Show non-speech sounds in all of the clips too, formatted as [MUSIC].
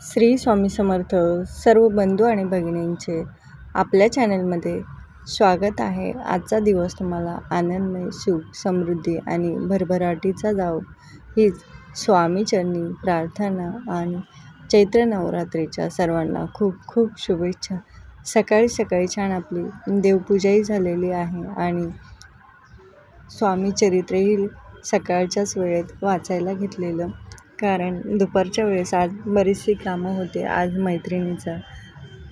श्री स्वामी समर्थ सर्व बंधू आणि भगिनींचे आपल्या चॅनलमध्ये स्वागत आहे. आजचा दिवस तुम्हाला आनंदमय सुख समृद्धी आणि भरभराटीचा जाव. हीच स्वामीचरणी प्रार्थना आणि चैत्र नवरात्रीच्या सर्वांना खूप खूप शुभेच्छा. सकाळी सकाळी छान आपली देवपूजाही झालेली आहे आणि स्वामी चरित्रही सकाळच्याच वेळेत वाचायला घेतलेलं. कारण दुपारच्या वेळेस आज बरीचशी कामं होते. आज मैत्रिणीचा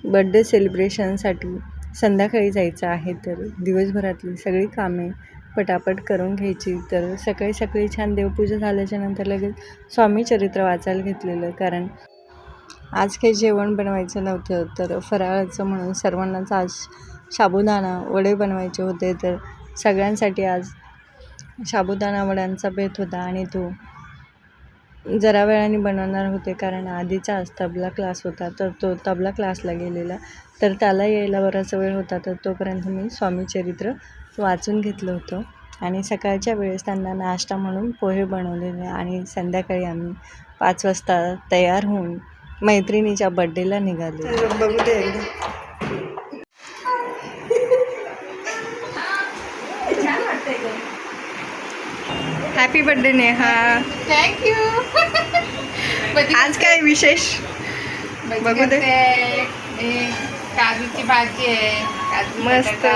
बड्डे सेलिब्रेशनसाठी संध्याकाळी जायचं आहे तर दिवसभरातली सगळी कामे पटापट करून घ्यायची. तर सकाळी सकाळी छान देवपूजा झाल्याच्यानंतर लगेच स्वामी चरित्र वाचायला घेतलेलं. कारण आज काही जेवण बनवायचं नव्हतं. तर फराळाचं म्हणून सर्वांनाच आज साबुदाणा वडे बनवायचे होते. तर सगळ्यांसाठी आज साबुदाणा वड्यांचा बेत होता आणि तो जरा वेळाने बनवणार होते कारण आधीचा आज तबला क्लास होता तर तो तबला क्लासला गेलेला. तर त्याला यायला बराच वेळ होता तर तोपर्यंत मी स्वामीचरित्र वाचून घेतलं होतं. आणि सकाळच्या वेळेस त्यांना नाश्ता म्हणून पोहे बनवलेले आणि संध्याकाळी आम्ही पाच वाजता तयार होऊन मैत्रिणीच्या बड्डेला निघाले. बघू दे happy birthday Neha thank you आज काय विशेष? बघू दे. काजूची भाजी आहे. मस्त.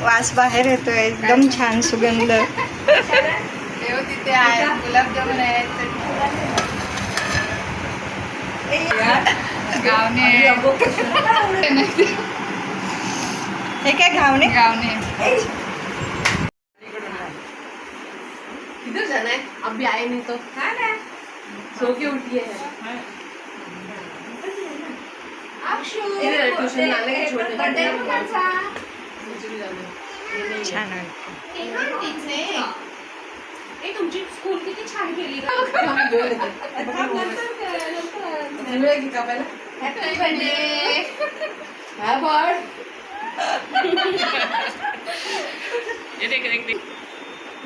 वास बाहेर येतोय. एकदम छान सुगंध. [LAUGHS] तिथे आहे. गुलाबजामुन आहे [LAUGHS] [LAUGHS] गावणे. हे काय घावणे गावणे. अभी आए नहीं तो। सो के उठी है। ट्यूशन के है। छान तुमची स्कूल किती छान केली मिळेल [LAUGHS] का पहिला। हॅपी बर्थडे हा बॉड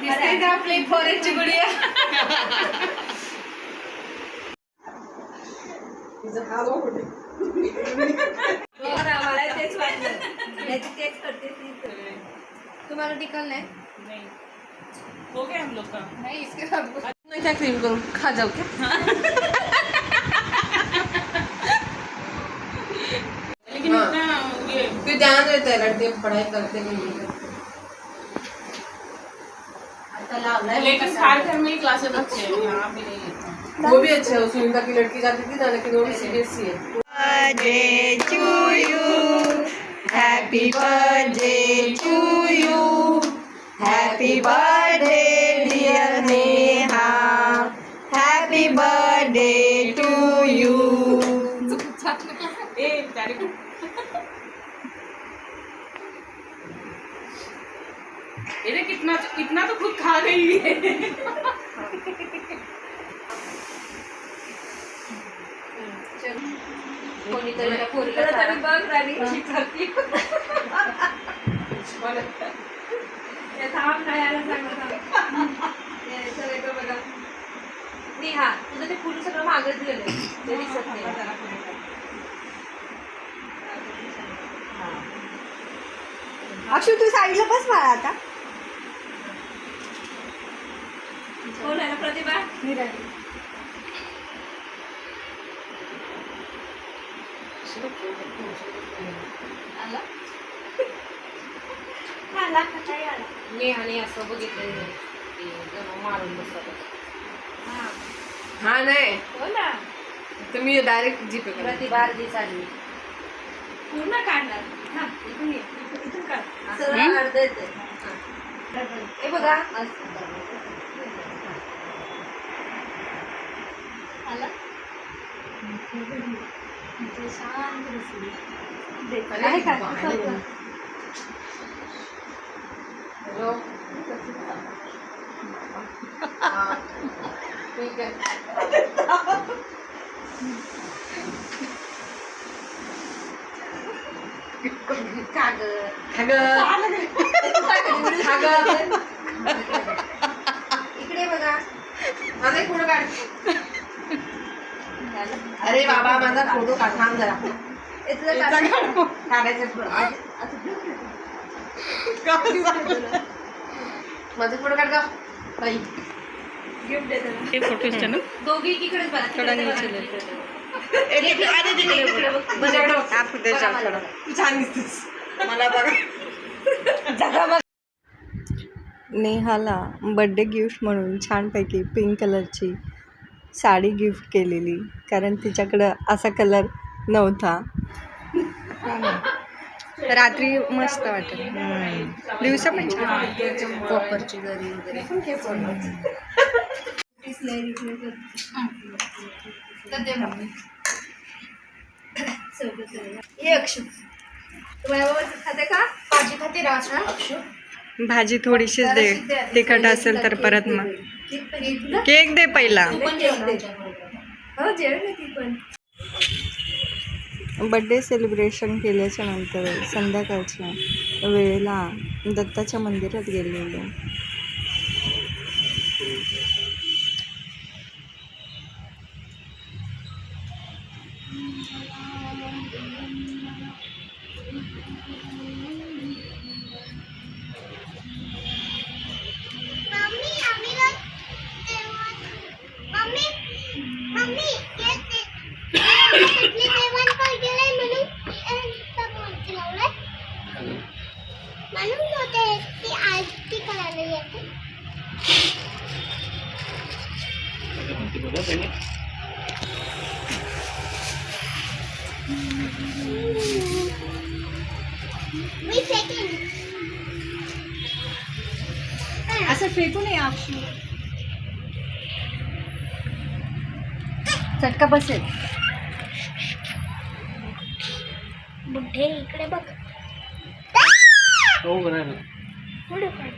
दिसते का आपली फॉरेनची गुडिया तिचं हा बघ कुठे मला तेच वाटलं. त्याची तेच करते तुम्हाला टिकल नाही? नाही. इसके साथ मैं क्या क्रीम करूँ? खा जाओ क्या? लेकिन फिर ध्यान रहता है लड़के पढ़ाई करते नहीं है। लेकिन सारे घर में ही क्लासेस अच्छे हैं यहाँ पे नहीं लेते वो भी अच्छा है सुनीता की लड़की जाती थी ना लेकिन वो भी सीबीएसई है. Happy birthday to you. Happy birthday, dear Neha. Happy birthday to you. ये कितना इतना तो खुद खा गई है कोणीतरी. बघ राणी थांब. हे तुझं ते फुल सगळं मागच गेलंय. ते दिसत नाही. अक्षु तू साईडला बस मला आता कोण आहे ना प्रतिभा. आला? [LAUGHS] आला, आता आला. नेहाने असं बघितलं मारून बसतात हा. हा नाही. हो ना. तर मी डायरेक्ट जीपे प्रतिभा. अर्धी चालली. पूर्ण काढणार. हा इथून इथून- काढ. अर्ध येते हे. बघा. आला शांत बसली अरे आहे का बाई. संपलं. हॅलो हा. ठीक आहे कागद खगं खगं इकडे बघा। माझा एक फोटो काढ अरे बाबा माझा फोटो काढ जरा. माझा फोटो काढ का बाई. गिफ्ट ना. दोघी बघा. थोडा नीचे नेहाला बड्डे गिफ्ट म्हणून छानपैकी पिंक कलरची साडी गिफ्ट केलेली कारण तिच्याकडं असा कलर नव्हता. रात्री मस्त वाटेल दिवसा पण छान कॉपरची जरी वगैरे. ये अक्षु. तुम्हाला बाबा खाते का? भाजी खाते राज ना अक्षु? भाजी थोडीशीच दे. तिखट असेल तर परत मग. केक दे पहिला. हो बड्डे सेलिब्रेशन केल्याच्यानंतर संध्याकाळच्या वेळेला दत्ताच्या मंदिरात गेलेलो. असं फेकू नये अक्षु चटका बसेल बुड्ढे इकडे बघ हो बरं पुढे काढ.